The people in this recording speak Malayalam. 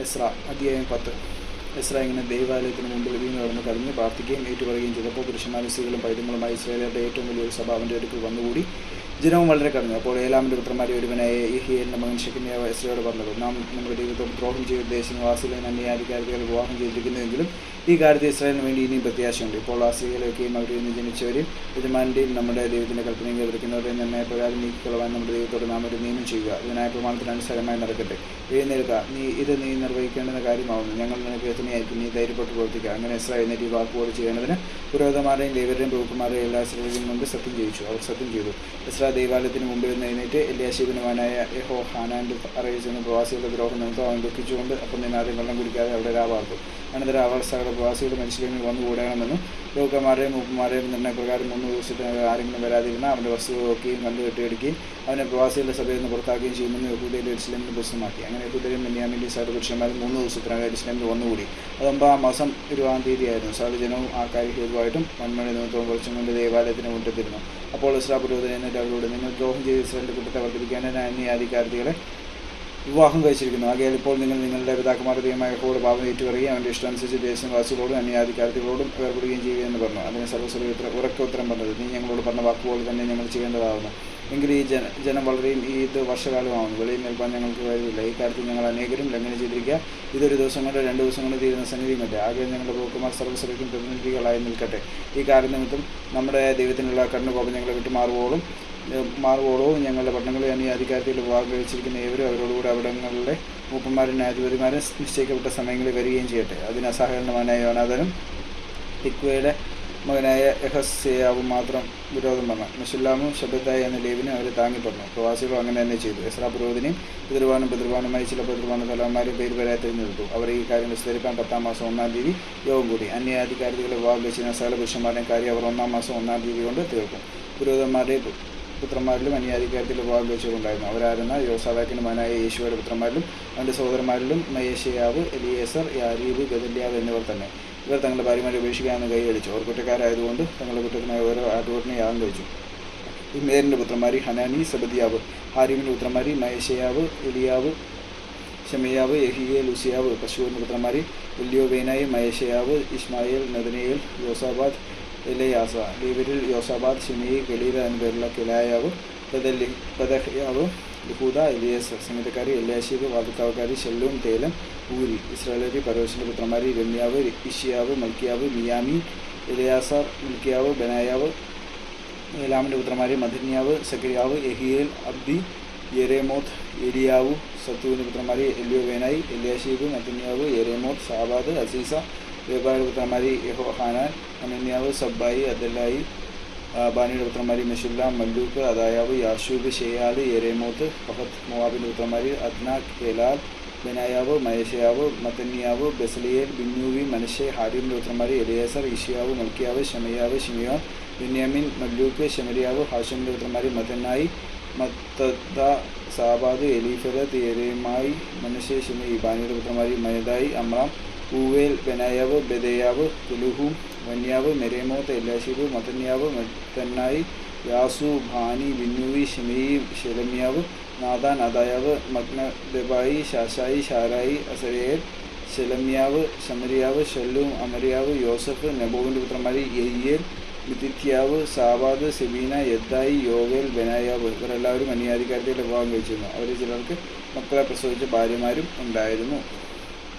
എസ്ര അധ്യായം പത്ത്. എസ്ര ഇങ്ങനെ ദൈവാലയത്തിന് മുമ്പിൽ വീണ് കടന്ന് കരഞ്ഞ് പ്രാർത്ഥിക്കുകയും ഏറ്റുപറയുകയും ചെയ്തപ്പോൾ പുരുഷന്മാരും സ്ത്രീകളും പൈതങ്ങളുമായി ഇസ്രേലിയുടെ ഏറ്റവും വലിയൊരു സഭ അടുക്കൽ വന്നുകൂടി. ജനവും വളരെ കടന്നു അപ്പോൾ ഏലാമിന്റെ പുത്രന്മാരെ ഒരുവനായ ഇഹിയലിന്റെ മകൻ ഷെക്കിന്യാവ് എസ്രയോട് പറഞ്ഞത് നാം നമ്മുടെ ദൈവത്തോട് ദ്രോഹം ചെയ്ത ദേശനിവാസികളെ അന്യാധികാരികൾ വിവാഹം ചെയ്തിരിക്കുന്നുവെങ്കിലും ഈ കാര്യത്തിൽ ഇസ്രായേലിന് വേണ്ടി ഇനിയും പ്രത്യാശയുണ്ട്. ഇപ്പോൾ ആ സ്ത്രീകളെയൊക്കെയും അവരിൽ നിന്ന് ജനിച്ചവരും യജമാന്റെയും നമ്മുടെ ദൈവത്തിന്റെ കൽപ്പനയും വിവരിക്കുന്നവരെയും തന്നെ പ്രകാരം നീക്കിക്കൊള്ളുവാൻ നമ്മുടെ ദൈവത്തോട് നാം ഒരു നിയമം ചെയ്യുക. ഇതിനായ പ്രമാണത്തിന് അനുസരമായി നടക്കട്ടെ. എഴുന്നേൽക്കുക. നീ ഇത് നീ നിർവഹിക്കേണ്ടുന്ന കാര്യമാവുന്നു. ഞങ്ങൾ നിനക്ക് എത്തനെയായിരിക്കും നീ ധൈര്യപ്പെട്ട് പ്രവർത്തിക്കുക. അങ്ങനെ ഇസ്രായേൽ നേരി ഈ വാക്കുപോലെ ചെയ്യേണ്ടതിന് പുരോഹിതമാരെയും ദൈവരുടെയും പ്രഭുക്കന്മാരെയും എല്ലാ സ്ത്രീകളെയും മുമ്പ് സത്യം ചെയ്യിച്ചു. അവർ സത്യം ചെയ്തു. ഇസ്രായേൽ ദൈവാലയത്തിന് മുമ്പിൽ നിന്ന് എഴുന്നേറ്റ് എല്ലിയാശിബിനുമാനായ യഹോ ഹാനാന്റെ അറിയിച്ചെന്ന് പ്രവാസികളുടെ ദ്രോഹം നിമിത്തം അവൻ ദുഃഖിച്ചുകൊണ്ട് അപ്പം നിന്നാദ്യം വെള്ളം കുടിക്കാതെ അവിടെ രാവാർത്തു. അനന്തരം അവർ സകല പ്രവാസികളുടെ മനുഷ്യരിൽ വന്നുകൂടണമെന്നും ലോകന്മാരെയും മൂപ്പന്മാരെയും നിർണയപ്രകാരം മൂന്ന് ദിവസത്തിന് ആരെങ്കിലും വരാതിരുന്ന അവന്റെ നോക്കുകയും കണ്ടു കെട്ടിയെടുക്കുകയും അവനെ പ്രവാസികളുടെ സഭയിൽ നിന്ന് പുറത്താക്കുകയും ചെയ്യുമെന്ന് യഹൂദയിൽ ഇസ്ലാമിന് പ്രശ്നമാക്കി അങ്ങനെ യഹൂദരും ബെന്യാമിന്റെ സഹപുരുഷന്മാരും പുരുഷന്മാരും മൂന്ന് ദിവസത്തിനകം ഇസ്ലാമിൽ വന്നുകൂടി അതൊമ്പതാം മാസം ഇരുപതാം തീയതിയായിരുന്നു. ആയിരുന്നു ജനവും ആ കാര്യം ഹേതുവായിട്ടും വന്മണി നിമിത്തവും കുറച്ചും കൊണ്ട് ദേവാലയത്തിന് മുറ്റത്തിരുന്നു. അപ്പോൾ ഇസ്രാ പുരോഹിതൻ എന്നിട്ട് അവരോട് നിങ്ങൾ ദ്രോഹം ചെയ്ത് ഇസ്രായേലിന്റെ കൂട്ടത്തെ വർദ്ധിപ്പിക്കാൻ അന്യാധികാരികളെ വിവാഹം കഴിച്ചിരിക്കുന്നു. ആകയാൽ ഇപ്പോൾ നിങ്ങൾ നിങ്ങളുടെ പിതാക്കന്മാരുടെ ദൈവമായ യഹോവോട് പാപം ഏറ്റുപറയുകയും അവന്റെ ഇഷ്ടാനുസരിച്ച് ദേശവാസികളോടും അന്യാധികാരത്തികളോടും വേർപെടുകയും ചെയ്യുക എന്ന് പറഞ്ഞു. അതിന് സർവസ്വരി ഉത്തര ഉറക്ക ഉത്തരം പറഞ്ഞത് നീ ഞങ്ങളോട് പറഞ്ഞ വാക്കുപോലെ തന്നെ ഞങ്ങൾ ചെയ്യേണ്ടതാകുന്നു എങ്കിലും ഈ ജന ജനം വളരെയും ഈ ഇത് വർഷകാലമാകുന്നു വെളിയിൽ നിൽക്കാൻ ഞങ്ങൾക്ക് കഴിയില്ല ഈ കാര്യത്തിൽ ഞങ്ങൾ അനേകരും ലംഘനം ചെയ്തിരിക്കുക. ഇതൊരു ദിവസം കൊണ്ട് രണ്ട് ദിവസം കൊണ്ട് തീരുന്ന സംഗതിയുമല്ല ആകെ ഞങ്ങളുടെ പോക്കുമാർ സർവസഭയ്ക്കും പ്രതിനിധികളായി നിൽക്കട്ടെ. ഈ കാര്യം നിമിത്തം നമ്മുടെ ദൈവത്തിനുള്ള കണ്ണുകോപം ഞങ്ങളെ വിട്ടുമാറുവോളും മാറുവോളവും ഞങ്ങളുടെ പട്ടണങ്ങളിൽ അന്യ അധികാരത്തിൽ വിവാഹം ഏവരും അവരോടുകൂടി അവിടങ്ങളിലെ മൂപ്പന്മാരും ന്യായാധിപതിമാരും നിശ്ചയിക്കപ്പെട്ട സമയങ്ങളിൽ വരികയും ചെയ്യട്ടെ. അതിന് അസഹകരണവാനായ യോനാഥനും തിക്വയുടെ മകനായ യഹസ്യാവും മാത്രം വിരോധം പറഞ്ഞു മിഷുല്ലാമും ശബ്ദത്തായി എന്ന ലേവിനും അവരെ താങ്ങി പറഞ്ഞു പ്രവാസികളും അങ്ങനെ തന്നെ ചെയ്തു. എസ്രാ പുരോഹിതനെയും പിതൃവാനും പിതൃവാനുമായി ചില പിതൃവാന തലവന്മാരും പേര് വരാൻ തിരഞ്ഞെടുത്തു. അവർ ഈ കാര്യം വിസ്തരിക്കാൻ പത്താം മാസം ഒന്നാം തീയതി യോഗം കൂടി. അന്യാധികാരികളെ വിവാഹം കഴിച്ചിരുന്ന സകല പുരുഷന്മാരുടെയും കാര്യം അവർ ഒന്നാം മാസം ഒന്നാം തീയതി കൊണ്ട് തീർക്കും. പുരോഹിതന്മാരുടെയും പുത്രന്മാരിലും അന്യാധികാരത്തിൽ വിവാഹം കഴിച്ചുകൊണ്ടായിരുന്നു അവരായിരുന്ന യോസാവാക്കിന്റെ മകനായ യേശുവയുടെ പുത്രന്മാരിലും അവന്റെ സഹോദരന്മാരിലും മയേഷയാവ് എലിയേസർ യാരീബ് ഗദല്യാവ് എന്നിവർ തന്നെ. ഇവർ തങ്ങളുടെ ഭാര്യമാരെ ഉപേക്ഷിക്കാമെന്ന് കൈയടിച്ചു. അവർ കുറ്റക്കാരായതുകൊണ്ട് തങ്ങളുടെ കുറ്റത്തിനായി ഓരോ ആട്ടുകൂട്ടിനെ യാഗം കഴിച്ചു. ഈ മേരിന്റെ പുത്രന്മാരി ഹനാനി സബദിയാവ്. ഹാരിമിന്റെ പുത്രന്മാരി മയേഷയാവ് എലിയാവ് ഷമിയാവ് യഹിയേൽ ലുസിയാവ് പശുവിന്റെ പുത്രന്മാരി ഉല്യോബേനായി മയേഷയാവ് ഇസ്മായേൽ നദനയേൽ യോസാബാദ് എലയാസ ലേവരിൽ യോസാബാദ് ഷിമി ഗലീല എന്നിവരുള്ള കിലായാവ് പെദലി പെദഹ്യാവ് യഹൂദ എലിയസ് സംഗീതക്കാരി എല്യാശീബ് വാദിത്താവക്കാരി ഷെല്ലൂം തേലം ഊരി ഇസ്രായേലി പരോശിന്റെ പുത്രന്മാരി Ramiah Jeziah Malchiah Miamin Eleazar Malchijah Benaiah ഏലാമിന്റെ പുത്രന്മാരി Mattaniah Zechariah Jehiel Abdi Jeremoth Eliah സത്തുവിന്റെ പുത്രന്മാരി Elioenai Eliashib Mattaniah Jeremoth Zabad അസീസ വേബായുടെ പുത്രന്മാരി യഹോ ഹാനാൻ അനന്യാവ് സബ്ബായി അദല്ലായി ബാനിയുടെ പുത്രന്മാരി മെഷുല്ലാം മല്ലൂക്ക് അദായാവ് യാഷൂബ് ഷെയാദ് എരേമോത്ത് ഫഹത്ത് മുവാബിന്റെ പുത്രന്മാരി അദ്നാഖ് ഹെലാൽ ബെനായാവ് മയഷയാവ് മത്തന്യാവ് ബെസലിയേൽ ബിന്നൂവി മനഷെ ഹാരിമിന്റെ പുത്രന്മാരി എലിയേസർ ഇഷിയാവ് മൽക്കിയാവ് ഷമയാവ് ഷിമിയോൻ ബിന്യാമിൻ മല്ലൂക്ക് ഷമരിയാവ് ഹാഷിമിന്റെ പുത്രന്മാരി മത്തന്നായി മത്തദ Zabad Eliphelet Jeremai Manasseh Shimei ബാനിയുടെ പുത്രന്മാരി Maadai Amram Uel Benaiah Bedeiah Chelluh Vaniah Meremoth Eliashib Mattaniah Mattenai Jaasau Bani Binnui Shimei Shelemiah Nathan Adaiah Machnadebai Shashai Sharai Azareel ഷെലമ്യാവ് ശമരിയാവ് ഷെല്ലു അമരിയാവ് യോസഫ് നബോവിന്റെ പുത്രന്മാരി എയ്യേൽ വിദിത്യാവ് സാബാദ് സെബീന യദ്ദായി യോവേൽ ബെനായാവ് ഇവരെല്ലാവരും അന്യാധികാരത്തിന്റെ വിവാഹം കഴിച്ചിരുന്നു. അവരിൽ ചിലർക്ക് മക്കളെ പ്രസവിച്ച ഭാര്യമാരും ഉണ്ടായിരുന്നു.